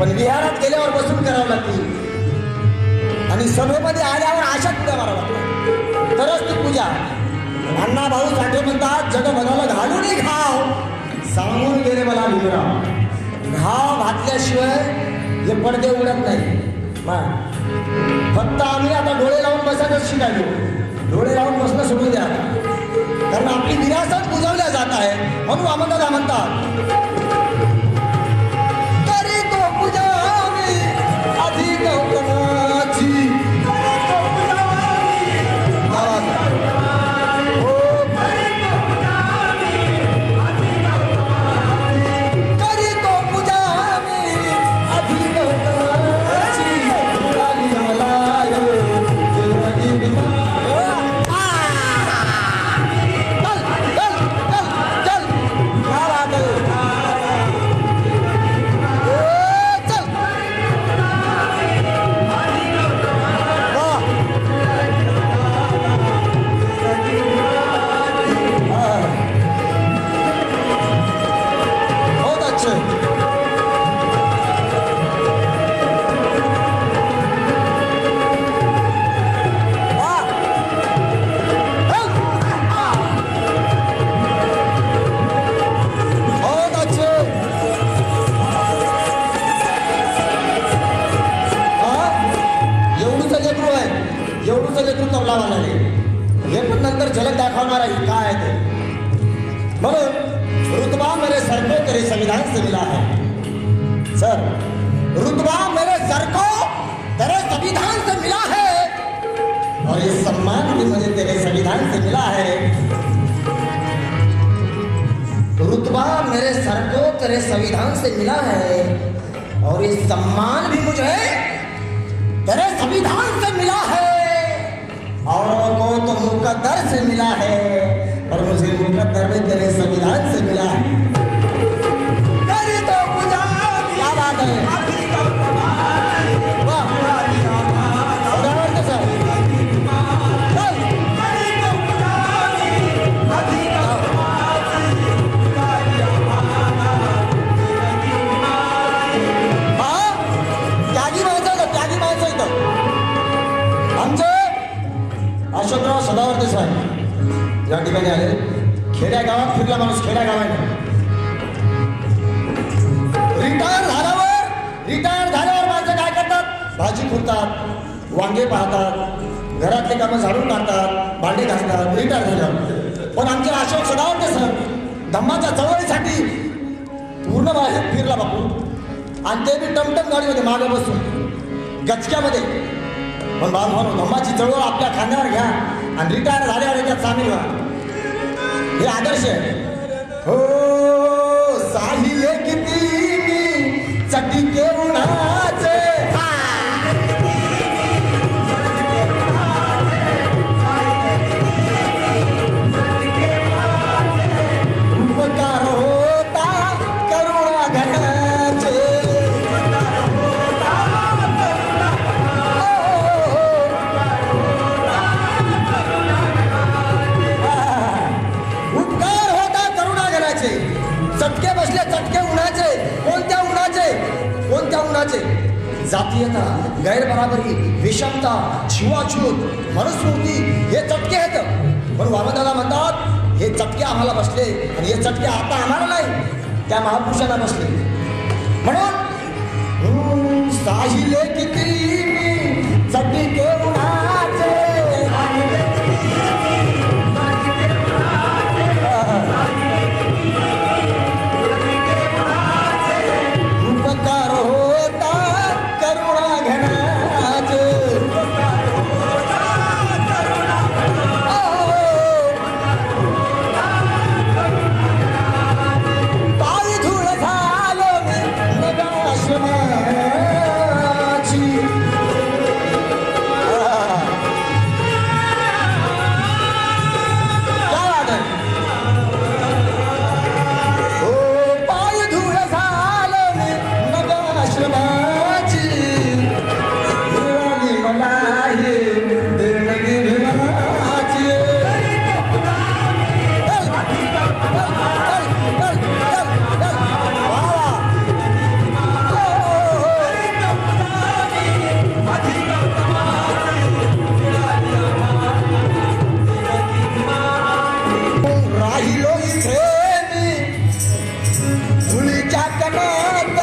पण विहारात गेल्यावर बसून करावं लागते आणि सभेमध्ये आल्यावर आशा उड्या मारावं लागतो तरच ती पूजा. अण्णा भाऊ साठे म्हणतात जग मनाला घालून घाव सांगून गेले मला भीमराव घाव घातल्याशिवाय हे पडदे उडत नाही. फक्त आम्ही आता डोळे लावून बसायचं शिकायलो डोळे लावून बसणं सोडून द्या. कारण आपली विरासत बुजवल्या जात आहे म्हणून आम्हाला म्हणतात संविधान से मिला है। सर, रुतबा मेरे सर को तेरे संविधान से मिला है। और ये सम्मान भी मुझे तेरे संविधान से मिला है। रुतबा मेरे सर को तेरे संविधान से मिला है। और ये सम्मान भी मुझे तेरे संविधान से मिला है। औरों को तो मुकद्दर से मिला है और मुझे मुकद्दर भी तेरे संविधान से मिला है। घरातले कामं झाडून टाकतात भांडे घासतात रिटायर झालं पण आमचे अशोक सदावर्ते सर धम्माच्या चळवळीसाठी पूर्ण बाहेर फिरला बापू. आणि ते बी टमटम गाडीमध्ये मागे बसून गचक्यामध्ये. पण बाबा धम्माची चळवळ आपल्या खांद्यावर घ्या आणि रिटायर झाल्यावर याच्यात सामील व्हा. हे आदर्श आहे. हो. जातीयता गैरबराबरी विषमता छुवाछूत मनुस्मृती हे चटके आहेत. पण वामदाला म्हणतात हे चटके आम्हाला बसले आणि हे चटके आता आम्हाला नाही. त्या महापुरुषांना बसले. म्हणून साहिले किती मी चटके राहिलो इथे मी धुळीच्या कणात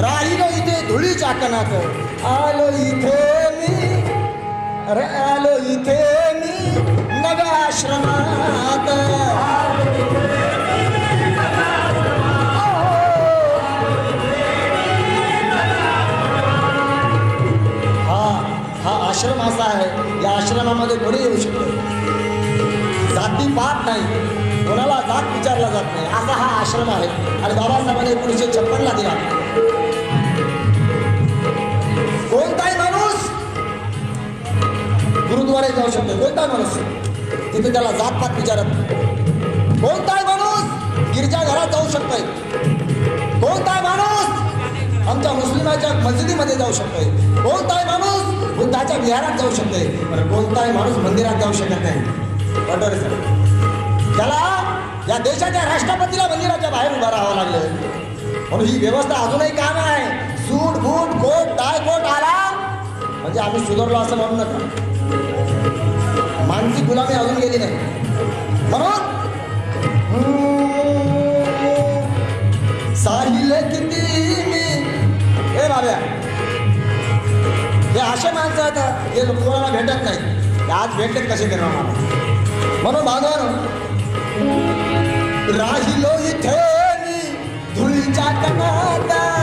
राहिलो इथे धुळीच्या कणात आलो इथे मी अरे आलो इथे मी नव्या आश्रमात विचारला जात नाही. असा हा आश्रम आहे. आणि बाबासाहेबांनी एकोणीसशे छप्पनला दिला. कोणताही माणूस गुरुद्वारे जाऊ शकतो. कोणताही माणूस तिथे त्याला जातपात विचारत नाही. कोणताही माणूस गिरजाघरात जाऊ शकतोय. कोणताही माणूस आमच्या मुस्लिमाच्या मस्जिदीमध्ये जाऊ शकतोय. कोणताही माणूस बुद्धाच्या विहारात जाऊ शकतोय. पण कोणताही माणूस मंदिरात जाऊ शकत नाही. बरोबर सर. त्याला या देशाच्या राष्ट्रपतीला मंदिराच्या बाहेर उभं राहावं लागलं. म्हणून ही व्यवस्था अजूनही काम आहे. Suit boot coat tie coat आला. म्हणजे आम्ही सुधारलो असं म्हणू नका. मानसिक गुलामी अजून गेली नाही. म्हणून साहिल किती मी हे बाब्या. हे असे माणसं आहेत हे कोणाला भेटत नाही आज भेटलेत कसे करणार मला म्हणून भागवान राहिलो इथे धुळीच्या कनाता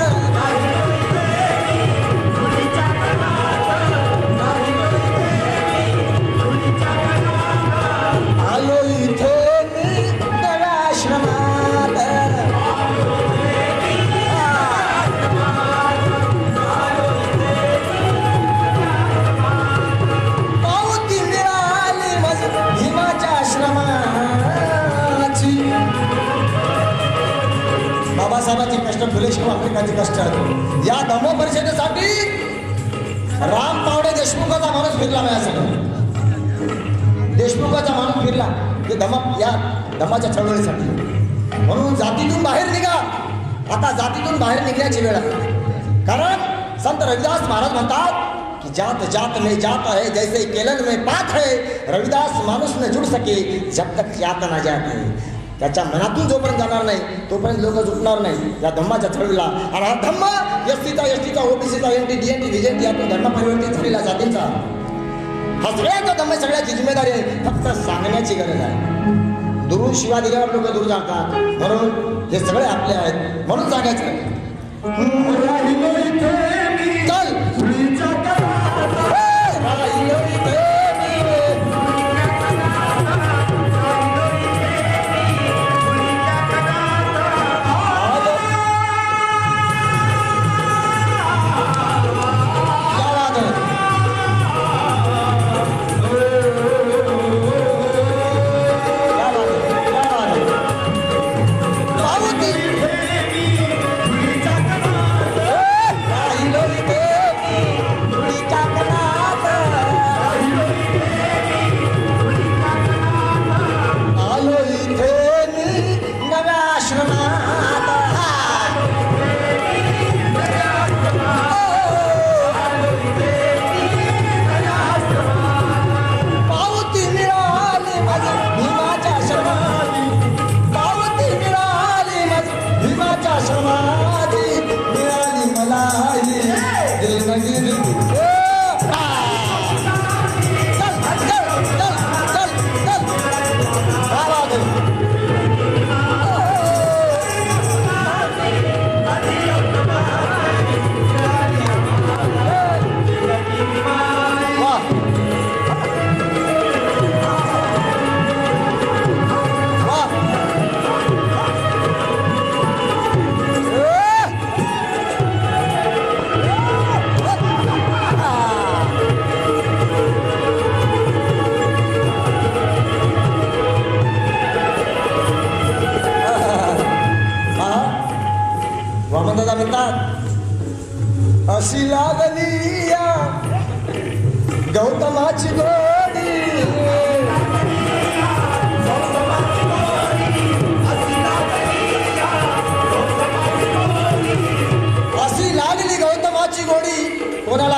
फिरला नाही असं देशमुखाचा माणूस फिरला. ते धमा या धमाच्या चळवळीसाठी. म्हणून जातीतून बाहेर निघा. आता जातीतून बाहेर निघण्याची वेळ आहे. कारण संत रविदास महाराज म्हणतात कि जात जात में जात है जैसे केलन में पाक है. रविदास माणूस न जुड सके जब तक जात ना जाते त्याच्या मनातून जोपर्यंत जाणार नाही तोपर्यंत लोक जुटणार नाही. या धम्माच्या चळवळीला. आणि हा धम्म एसटीचा एसटीचा ओबीसीचा N T D N T V यातून धर्म परिवर्तित झालेला जातींचा. हा सगळ्याचा दम सगळ्याची जिम्मेदारी आहे फक्त सांगण्याची गरज आहे. दुरून शिवा दिल्यावर लोक दूर जातात. म्हणून हे सगळे आपले आहेत. म्हणून सांगायचं.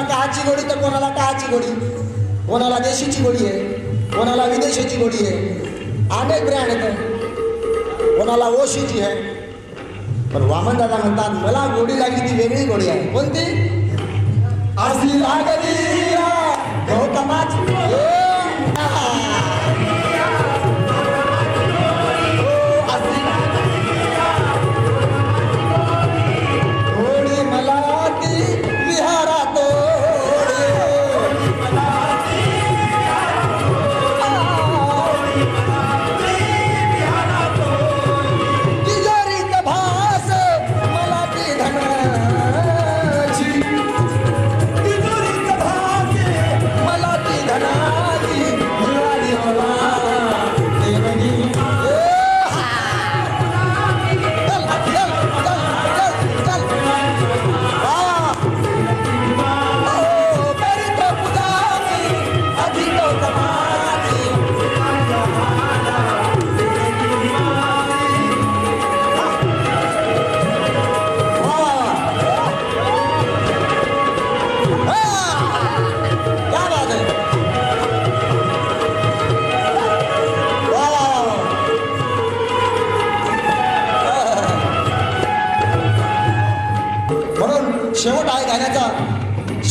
कोणाला काहाची गोडी तर कोणाला काहाची गोडी कोणाला देशीची गोडी आहे? कोणाला विदेशीची गोडी आहे? अनेक ब्रँड आहेत. कोणाला ओशीची आहे. पण वामन दादा म्हणतात मला गोडी लागली ती वेगळी गोडी आहे. कोणती? असली लागली गौतमाची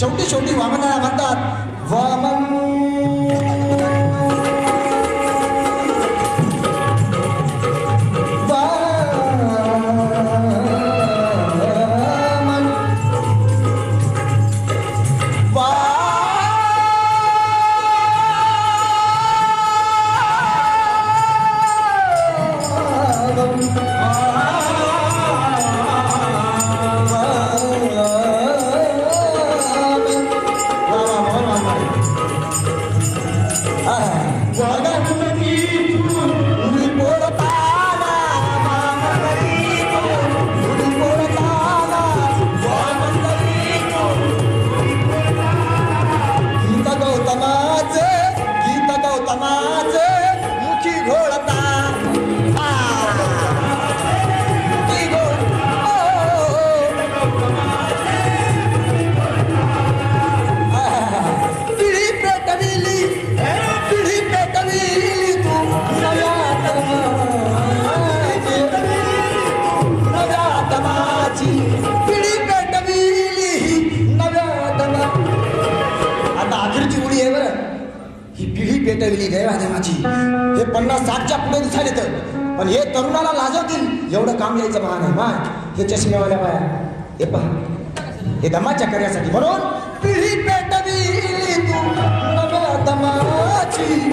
शेवटी शेवटी वामनाला म्हणतात वाम पिढी पेटविली देवादेवाची हे पन्नास साठच्या पुढे दिसायला येतं. पण हे तरुणाला लाजवतील. एवढं काम यायचं महान आहे मा हे चष्मेवाल्या बाया. हे पहा. हे दमाच्या कार्यासाठी. म्हणून पिढी पेटविली तू. दमाची.